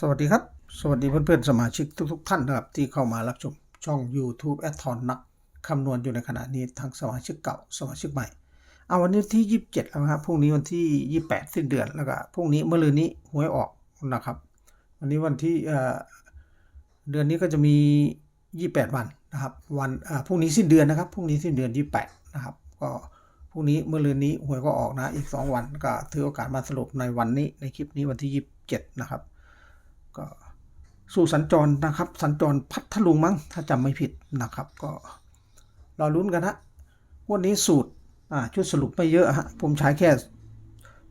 สวัสดีครับ สวัสดีเพื่อนๆ สมาชิกทุกๆ ท่านนะครับ ที่เข้ามารับชมช่อง YouTube แอดทอนนักคำนวณอยู่ในขณะนี้ทั้งสมาชิกเก่าสมาชิกใหม่ เอาวันนี้ที่ 27 แล้วครับพรุ่งนี้วันที่ 28 สิ้นเดือนแล้วก็พรุ่งนี้เมื่อลืนนี้หวยออกนะครับ วันนี้วันที่เดือนนี้ก็จะมี 28 วันนะครับ วันพรุ่งนี้สิ้นเดือนนะครับพรุ่งนี้สิ้นเดือน 28 นะครับ ก็พรุ่งนี้เมื่อลืนนี้หวยก็ออกนะอีก 2 วันก็ถือโอกาสมาสรุปในวันนี้ในคลิปนี้วันที่ 27 นะครับ ก็สู่สัญจรนะครับ สัญจรพัทลุงมั้งถ้าจำไม่ผิดนะครับ ก็รอลุ้นกันฮะวันนี้สูตรอ่าชุดสรุปไม่เยอะฮะผมใช้แค่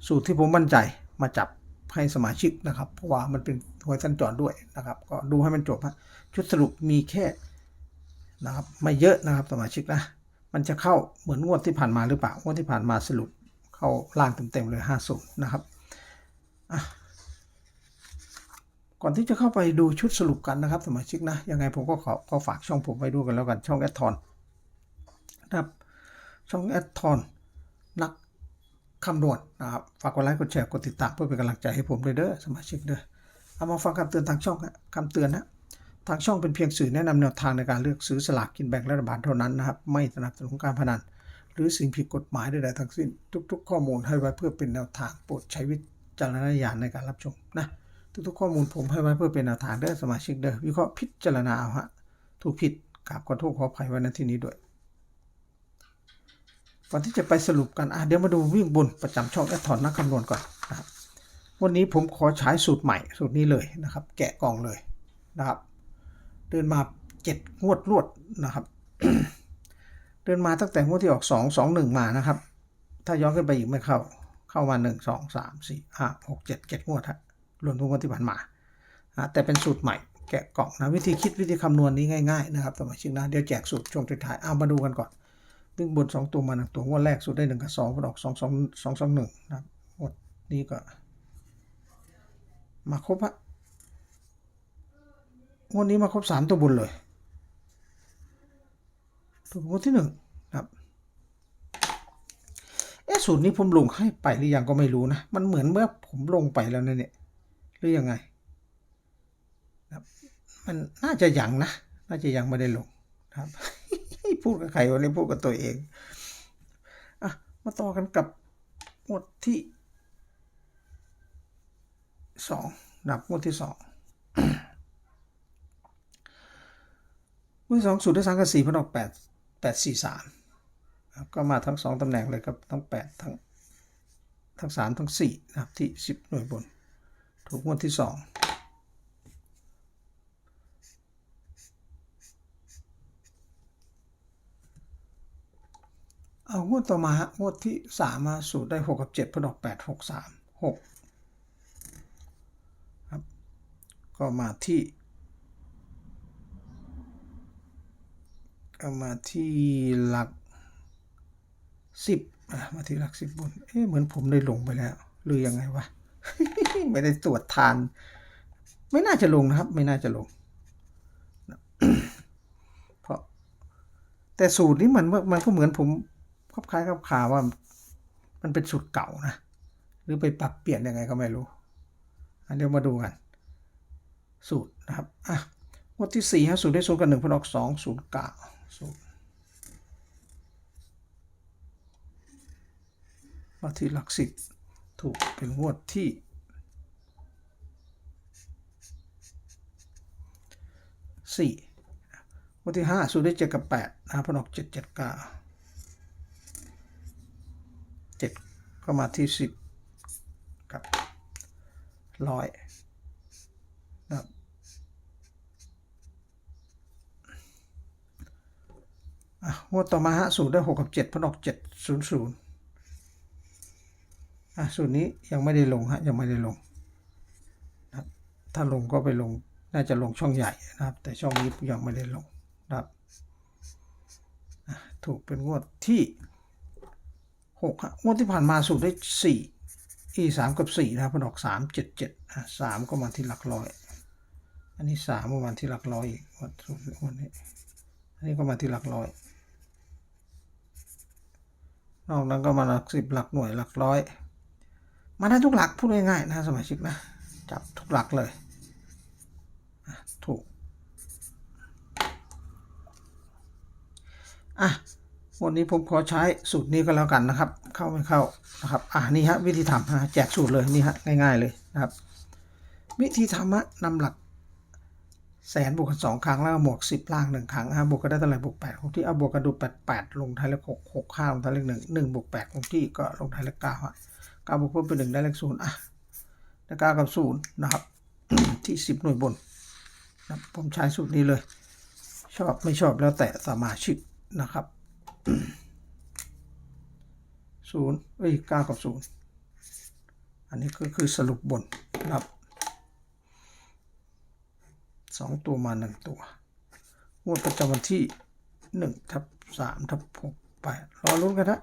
สูตรที่ผมมั่นใจมาจับให้สมาชิกนะครับ เพราะว่ามันเป็นหวยสัญจรด้วยนะครับ ก็ดูให้มันจบฮะชุดสรุปมีแค่นะครับไม่เยอะนะครับสมาชิกนะมันจะเข้าเหมือนงวดที่ผ่านมาหรือเปล่างวดที่ผ่านมาสรุปเข้าล่างเต็มๆเลย50นะครับอะ ก่อนที่จะเข้าไปดูชุดสรุปกันนะครับสมาชิกนะ ยังไงผมก็ขอขอฝากช่องผมไว้ด้วยกันแล้วกันช่องแอดทอนนะครับช่องแอดทอนนักคำนวณนะครับฝากกดไลค์กดแชร์กดติดตามเพื่อเป็นกำลังใจให้ผมด้วยเด้อสมาชิกเด้อเอามาฟังคำเตือนทางช่องคำเตือนนะทางช่องเป็นเพียงสื่อแนะนำแนวทางในการเลือกซื้อสลากกินแบ่งรัฐบาลเท่านั้นนะครับไม่สนับสนุนการพนัน หรือสิ่งผิดกฎหมายใดๆทั้งสิ้น ทุก ๆ ข้อมูลให้ไว้เพื่อเป็นแนวทางโปรดใช้วิจารณญาณในการรับชมนะ ทุกข้อมูลผมให้ไว้เพื่อเป็นแนวทางเด้อสมาชิกเด้อวิเคราะห์พิจารณาเอาฮะถูกผิดกราบขอโทษขออภัยไว้ในที่นี้ด้วยก่อนที่จะไปสรุปกันอะเดี๋ยวมาดูวิ่งบนประจำช่องแอดทอนนักคำนวณก่อนนะครับวันนี้ผมขอใช้สูตรใหม่สูตรนี้เลยนะครับ แกะกล่องเลยนะครับ เดินมาเจ็ดงวดรวดนะครับ เดินมาตั้งแต่งวดที่ออกสองสองหนึ่งมานะครับ ถ้าย้อนขึ้นไปอีกไม่เข้า เข้ามาหนึ่งสองสามสี่ห้าหกเจ็ดเจ็ดงวดฮะ รวมทุกงวดที่ผ่านมาอะแต่เป็นสูตรใหม่แกะกล่องนะวิธีคิดวิธีคำนวณนี้ง่ายๆนะครับสมาชิกนะเดี๋ยวแจกสูตรช่วงท้ายๆเอามาดูกันก่อนวิ่งบน 2 ตัวมาหนึ่งตัวงวดแรกสูตรได้1กับ2มันออก2 2 2 2 1นะครับงวดนี้ก็ มาครบฮะงวดนี้มาครบ 3 ตัวบนเลยตัวงวดที่1นะครับเอะสูตรนี้ผมลงให้ไปหรือยังก็ไม่รู้นะ มันเหมือนเมื่อผมลงไปแล้วนะเนี่ย หรือยังไงครับมันน่าจะยังนะ น่าจะยังไม่ได้ลงครับ พูดกับใครวันนี้พูดกับตัวเองอะมาต่อกันกับงวดที่สองนับงวดที่สองงวดที่สองสูตรได้สามกับสี่พันออกแปดแปดสี่สามก็มาทั้งสองตำแหน่งเลยครับ ทั้งแปดทั้งทั้งสามทั้งสี่นะครับที่สิบหน่วยบน ถูกงวดที่สองเอางวดต่อมาฮะงวดที่สามมาสูตรได้หกกับเจ็ดพอดอกแปดหกสามหกครับก็มาที่ ก็มาที่หลักสิบอะมาที่หลักสิบบนเอ๊ะเหมือนผมได้ลงไปแล้ว หรือยังไงวะ ไม่ได้ตรวจทาน ไม่น่าจะลงนะครับ ไม่น่าจะลง เพราะ แต่สูตรนี้มันมันก็เหมือนผมคลับคล้ายคลับคาว่า มันเป็นสูตรเก่านะ หรือไปปรับเปลี่ยนยังไงก็ไม่รู้เดี๋ยวมาดูกัน สูตรนะครับอะงวดที่สี่ฮะสูตรได้สูตรกันหนึ่งพันออกสองศูนย์เก้าสูตรมาที่หลักสิบ ถูกเป็นงวดที่ สี่งวดที่ห้าสูตรได้เจ็ดกับแปดนะพันอกเจ็ดเจ็ดเก้าเจ็ดก็มาที่สิบกับร้อยนะครับอะงวดต่อมาฮะสูตรได้หกกับเจ็ดพันอกเจ็ดศูนย์ศูนย์ อะสูตรนี้ยังไม่ได้ลงฮะยังไม่ได้ลงนะครับถ้าลงก็ไปลงน่าจะลงช่องใหญ่นะครับ แต่ช่องนี้ยังไม่ได้ลงนะครับอะถูกเป็นงวดที่หกฮะงวดที่ผ่านมาสูตรได้สี่อีสามกับสี่นะครับพันออกสามเจ็ดเจ็ดอะสามก็มาที่หลักร้อย อันนี้สามก็มาที่หลักร้อยอีกงวดสูตรงวดนี้อันนี้ก็มาที่หลักร้อยนอกนั้นก็มาหลักสิบหลักหน่วยหลักร้อย มาได้ทุกหลักพูดง่ายๆนะสมาชิกนะ จับทุกหลักเลยถูกอะวันนี้ผมขอใช้สูตรนี้ก็แล้วกันนะครับ เข้าไม่เข้านะครับอะนี่ฮะวิธีทำฮะแจกสูตรเลยนี่ฮะง่าย ๆเลยนะครับ วิธีทำฮะนำหลักแสนบวกกันสองครั้งแล้วบวกสิบล่างหนึ่งครั้งฮะบวกกันได้เท่าไหร่บวกแปดคงที่เอาบวกกันดูแปดแปดลงท้ายเลขหกหกข้าลงท้ายเลขหนึ่งหนึ่งบวกแปดคงที่ก็ลงท้ายเลขเก้าฮะ เก้าบวกเพิ่มเป็นหนึ่งได้เลขศูนย์อะได้เก้ากับศูนย์นะครับ ที่สิบหน่วยบนนะผมใช้สูตรนี้เลย ชอบไม่ชอบแล้วแต่สมาชิกนะครับศูนย์เอ้ยเก้ากับศูนย์อันนี้ก็คือสรุปบนนะครับสองตัวมาหนึ่งตัวงวดประจำวันที่หนึ่งทับสามทับหกแปดรอลุ้นกันฮะ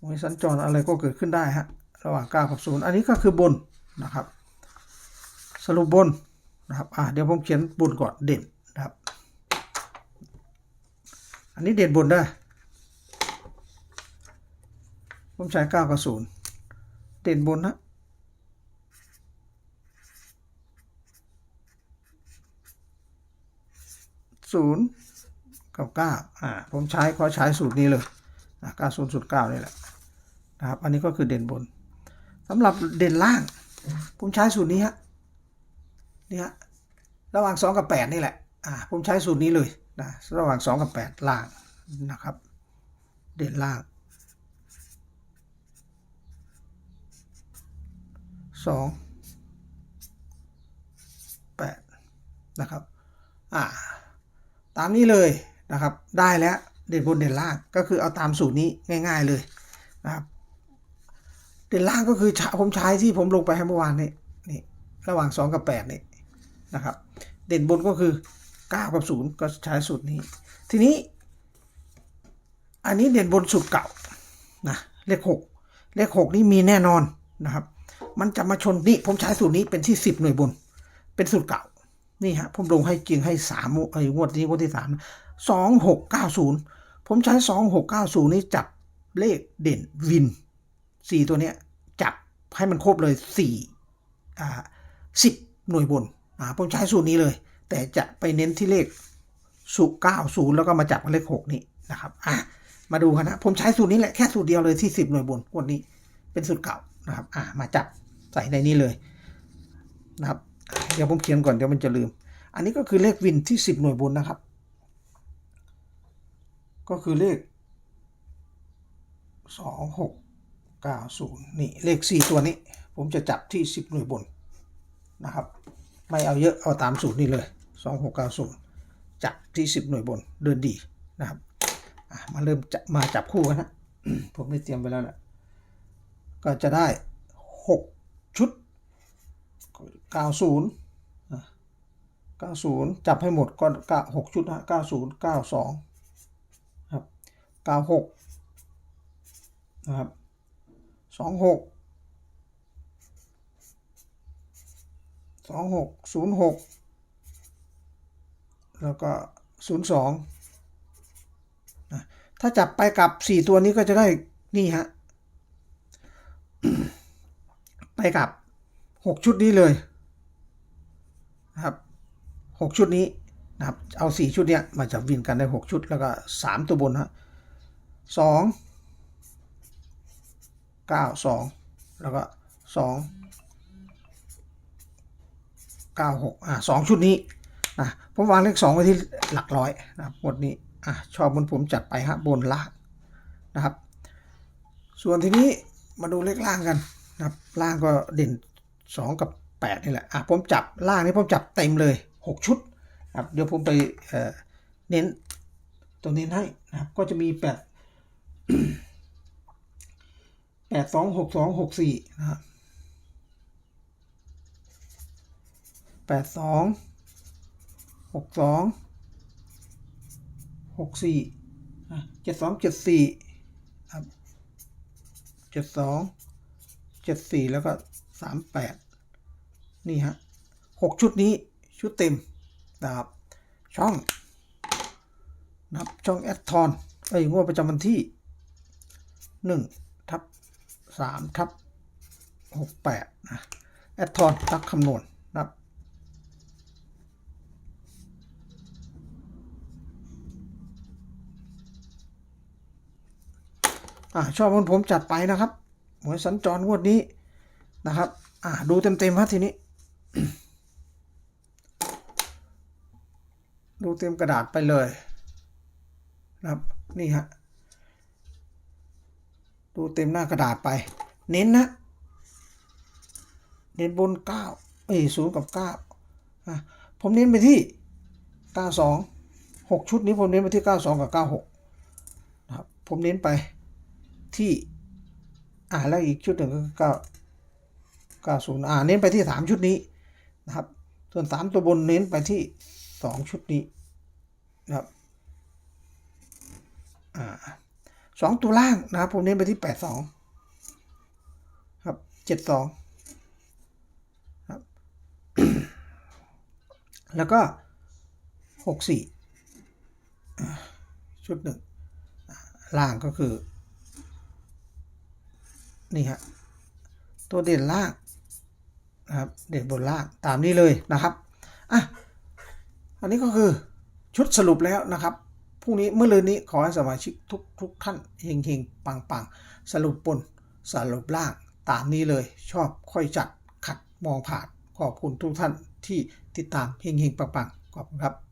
หวยสัญจรอะไรก็เกิดขึ้นได้ฮะระหว่างเก้ากับศูนอันนี้ก็คือบนนะครับ สรุปบนนะครับอ่าเดี๋ยวผมเขียนบนก่อนเด่นนะครับ อันนี้เด่นบนได้ ผมใช้เก้ากับศูนเด่นบนนะศูนย์กับเก้าอ่า ผมใช้ขอใช้สูตรนี้เลยนะเก้าศูนย์สูตรเก้านี่แหละ นะครับ อันนี้ก็คือเด่นบนสำหรับเด่นล่าง ผมใช้สูตรนี้ฮะนี่ฮะระหว่างสองกับแปดนี่แหละอ่าผมใช้สูตรนี้เลยนะระหว่างสองกับแปดล่างนะครับ เด่นล่างสองแปดนะครับอ่าตามนี้เลยนะครับ ได้แล้วเด่นบนเด่นล่างก็คือเอาตามสูตรนี้ง่าย ๆเลยนะครับ เด่นล่างก็คือผมใช้ที่ผมลงไปให้เมื่อวานนี้นี่ระหว่าง 2 กับ8นี่นะครับ เด่นบนก็คือ 9 กับ 0 ก็ใช้สูตรนี้ ทีนี้ อันนี้เด่นบนสูตรเก่านะเลข 6 เลข 6 นี่มีแน่นอนนะครับ มันจะมาชนนี่ผมใช้สูตรนี้เป็นที่ 10 หน่วยบน เป็นสูตรเก่านี่ฮะผมลงให้จริงให้สามไอ้งวดนี้งวดที่สามสองหกเก้าศูนย์ผมใช้สองหกเก้าศูนย์นี่จับเลขเด่นวิน สี่ตัวเนี้ยจับให้มันครบเลยสี่อ่าสิบหน่วยบนอ่าผมใช้สูตรนี้เลย แต่จะไปเน้นที่เลขสูตรเก้าศูนย์แล้วก็มาจับกับเลขหกนี่นะครับอะมาดูกันนะ ผมใช้สูตรนี้แหละแค่สูตรเดียวเลยที่สิบหน่วยบนงวดนี้เป็นสูตรเก่านะครับอะมาจับใส่ในนี้เลยนะครับเดี๋ยวผมเขียนก่อนเดี๋ยวมันจะลืม อันนี้ก็คือเลขวินที่ 10 หน่วยบนนะครับ ก็คือเลข 2 6 9 0 นี่เลข 4 ตัวนี้ ผมจะจับที่ 10 หน่วยบนนะครับ ไม่เอาเยอะเอาตามสูตรนี้เลย 2 6 9 0 จับที่ 10 หน่วยบนเดินดีนะครับมาเริ่มจะมาจับคู่กันนะผมได้เตรียมไปแล้วแหละก็จะได้ 6 ชุด 90 90 จับให้หมดก็ 6 ชุดนะ90 92 ครับ 96 นะครับ 26 26 06แล้วก็02นะถ้าจับไปกับ4ตัวนี้ก็จะได้นี่ฮะไปกับ6ชุดนี้เลยนะครับหกชุดนี้นะครับ เอาสี่ชุดเนี้ยมาจับวินกันได้หกชุดแล้วก็สามตัวบนฮะสอง เก้าสองแล้วก็สองเก้าหกอะสองชุดนี้นะผมวางเลขสองไว้ที่หลักร้อยนะครับหมดนี้อะชอบบนผมจัดไปฮะบนล่างนะครับ ส่วนทีนี้มาดูเลขล่างกันนะครับล่างก็เด่นสองกับแปดนี่แหละอะผมจับล่างนี้ผมจับเต็มเลย 6 ชุดครับเดี๋ยวผมไปเเน้นตรงนี้ให้นะครับก็จะมีแป ดแปดสองหกสองหกสี่นะครับแปดสองหกสองหกสี่เจ็ดสองเจ็ดสี่ครับเจ็ดสองเจ็ดสี่แล้วก็สามแปดนี่ฮะหกชุดนี้ชุดเต็มนะครับช่องนับช่องแอดทอนไอ้งวดประจำวันที่หนึ่ง 3ทับ68นะแอดทอนตักคำนวณนะครับอ่าชอบคนผมจัดไปนะครับหวยสัญจรงวดนี้นะครับ อ่าดูเต็มเต็มๆฮะทีนี้ ดูเต็มกระดาษไปเลยนะครับนี่ฮะ ดูเต็มหน้ากระดาษไป เน้นนะ เน้นบนเก้าเอ้ยศูนย์กับเก้าอะผมเน้นไปที่เก้าสองหกชุดนี้ผมเน้นไปที่เก้าสองกับเก้าหกนะครับผมเน้นไปที่อ่าแล้วอีกชุดหนึ่งก็เก้าเก้าศูนย์อ่าเน้นไปที่สามชุดนี้นะครับ ส่วนสามตัวบนเน้นไปที่สองชุดนี้นะครับอ่า สองตัวล่างนะครับ ผมเน้นไปที่แปดสองครับเจ็ดสองครับแล้วก็หกสี่ชุดหนึ่งล่างก็คือ นี่ฮะตัวเด่นล่างนะครับเด่นบนล่างตามนี้เลยนะครับอะอันนี้ก็คือชุดสรุปแล้วนะครับ พรุ่งนี้เมื่อลืนนี้ขอให้สมาชิกทุกทุกท่านเฮงเฮงปังปังสรุปบนสรุปล่างตามนี้เลยชอบค่อยจัดขัดมองผ่าน ขอบคุณทุกท่านที่ติดตามเฮงเฮงปังปังขอบคุณครับ